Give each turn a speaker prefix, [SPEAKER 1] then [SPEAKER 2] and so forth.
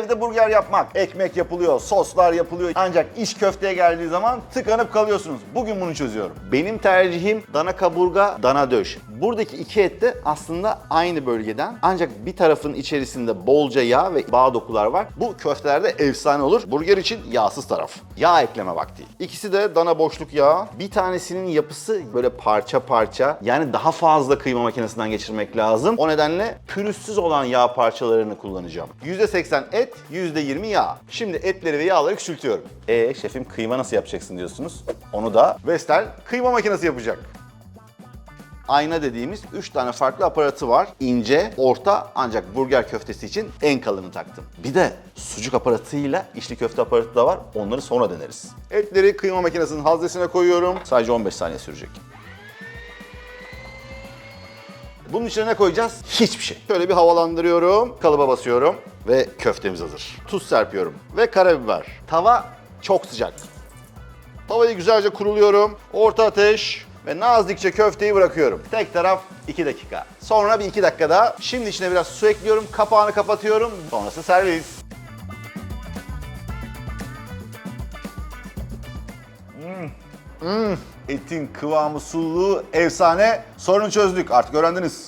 [SPEAKER 1] evde burger yapmak. Ekmek yapılıyor, soslar yapılıyor. Ancak iş köfteye geldiği zaman tıkanıp kalıyorsunuz. Bugün bunu çözüyorum. Benim tercihim dana kaburga, dana döş. Buradaki iki et de aslında aynı bölgeden. Ancak bir tarafın içerisinde bolca yağ ve bağ dokular var. Bu köftelerde efsane olur. Burger için yağsız taraf. Yağ ekleme vakti. İkisi de dana boşluk yağı. Bir tanesinin yapısı böyle parça parça. Yani daha fazla kıyma makinesinden geçirmek lazım. O nedenle pürüzsüz olan yağ parçalarını kullanacağım. %80 et, %20 yağ. Şimdi etleri ve yağları küçültüyorum. E şefim kıyma nasıl yapacaksın diyorsunuz. Onu da Vestel kıyma makinesi yapacak ayna dediğimiz 3 tane farklı aparatı var. İnce, orta ancak burger köftesi için en kalını taktım. Bir de sucuk aparatıyla içli köfte aparatı da var. Onları sonra deneriz. Etleri kıyma makinesinin haznesine koyuyorum. Sadece 15 saniye sürecek. Bunun içine ne koyacağız? Hiçbir şey. Şöyle bir havalandırıyorum, kalıba basıyorum ve köftemiz hazır. Tuz serpiyorum ve karabiber. Tava çok sıcak. Tavayı güzelce kuruluyorum. Orta ateş ve nazikçe köfteyi bırakıyorum. Tek taraf 2 dakika. Sonra bir 2 dakika daha. Şimdi içine biraz su ekliyorum. Kapağını kapatıyorum. Sonrası servis. Hmm. Hmm. Etin kıvamı, sululuğu efsane. Sorunu çözdük. Artık öğrendiniz.